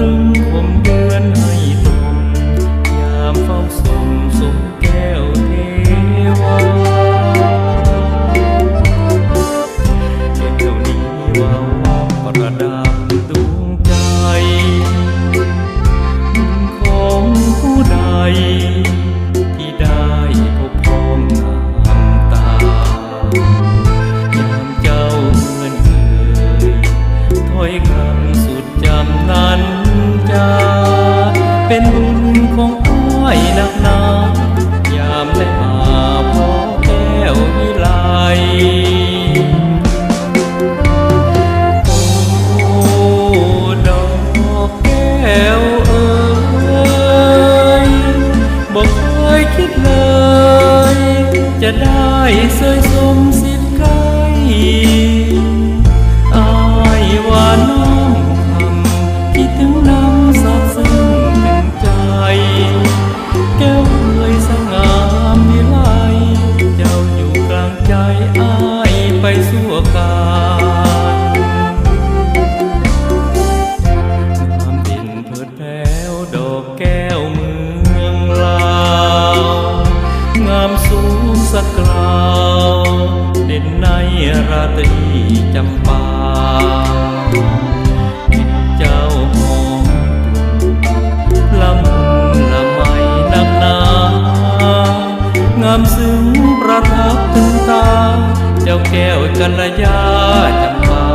ตึงคมเดือนให้ตรงยามเฝ้าสมสมแก้วเทวาเดือนเท่านี้วาวประดับดวงใจ ของผู้ใด เป็นบุญของอ้ายนักหนายามได้มาพอแก้ววิไลโอ้ดอกแก้วเอ๋ยบอกเคยคิดเลย จะได้สวยสมสิทธิ์ใกล้อายว่าน้องางใจอายไปสั่วการความดินเพิดแผ้วดอกแก้วเมืองลาวงามสูงสักกราวเด่นในราตรีจำปาจิตเจ้าหอมละมุนละไมนักนางามซึ้ง จ้าแก้วกันลยาธรรมา